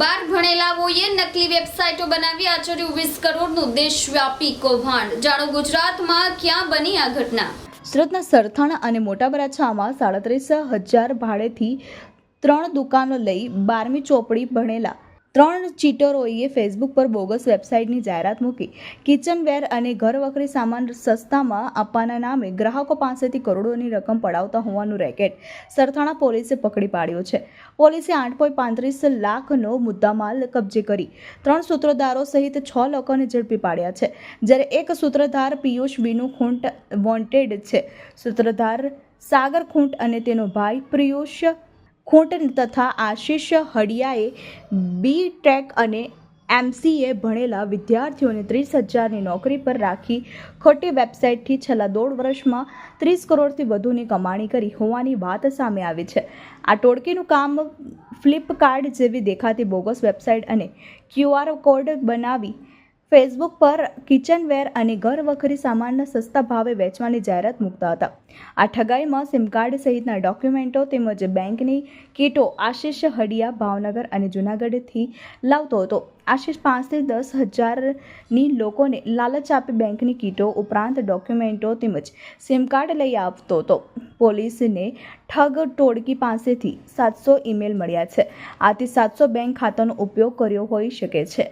બાર ભણેલાઓએ નકલી વેબસાઇટો બનાવી આચર્યું વીસ કરોડનું દેશવ્યાપી કૌભાંડ. જાણો ગુજરાતમાં ક્યાં બની આ ઘટના? સુરતના સરથાણા અને મોટા બરાછામાં સાડત્રીસ હજાર ભાડેથી ત્રણ દુકાનો લઈ બારમી ચોપડી ભણેલા ત્રણ ચીટરોએ ફેસબુક પર બોગસ વેબસાઇટની જાહેરાત મૂકી. કિચનવેર અને ઘરવખરી સામાન સસ્તામાં આપવાના નામે ગ્રાહકો પાસેથી કરોડોની રકમ પડાવતા હોવાનું રેકેટ સરથાણા પોલીસે પકડી પાડ્યો છે. પોલીસે આઠ પાંત્રીસ લાખનો મુદ્દામાલ કબજે કરી ત્રણ સૂત્રધારો સહિત છ લોકોને ઝડપી પાડ્યા છે. જ્યારે એક સૂત્રધાર પિયુષ વિનુ ખૂંટ વોન્ટેડ છે. સૂત્રધાર સાગર ખૂંટ અને તેનો ભાઈ પિયુષ ખૂંટ તથા આશિષ હડિયાએ બી ટેક અને એમસીએ ભણેલા વિદ્યાર્થીઓને ત્રીસ હજારની નોકરી પર રાખી ખોટી વેબસાઇટથી છેલ્લા દોઢ વર્ષમાં ત્રીસ કરોડથી વધુની કમાણી કરી હોવાની વાત સામે આવી છે. આ ટોળકીનું કામ ફ્લિપકાર્ટ જેવી દેખાતી બોગસ વેબસાઇટ અને ક્યુઆર કોડ બનાવી ફેસબુક પર કિચનવેર અને ઘર વખરી સામાનના સસ્તા ભાવે વેચવાની જાહેરાત મૂકતા હતા. આ ઠગાઈમાં સિમ કાર્ડ સહિતના ડોક્યુમેન્ટો તેમજ બેંકની કીટો આશિષ, હડિયા, ભાવનગર અને જૂનાગઢથી લાવતો હતો. આશિષ પાંચથી દસ હજારની લોકોને લાલચ આપી બેંકની કીટો ઉપરાંત ડોક્યુમેન્ટો તેમજ સિમ કાર્ડ લઈ આપતો હતો. પોલીસને ઠગ ટોળકી પાસેથી સાતસો ઈમેલ મળ્યા છે. આથી સાતસો બેંક ખાતાનો ઉપયોગ કર્યો હોઈ શકે છે.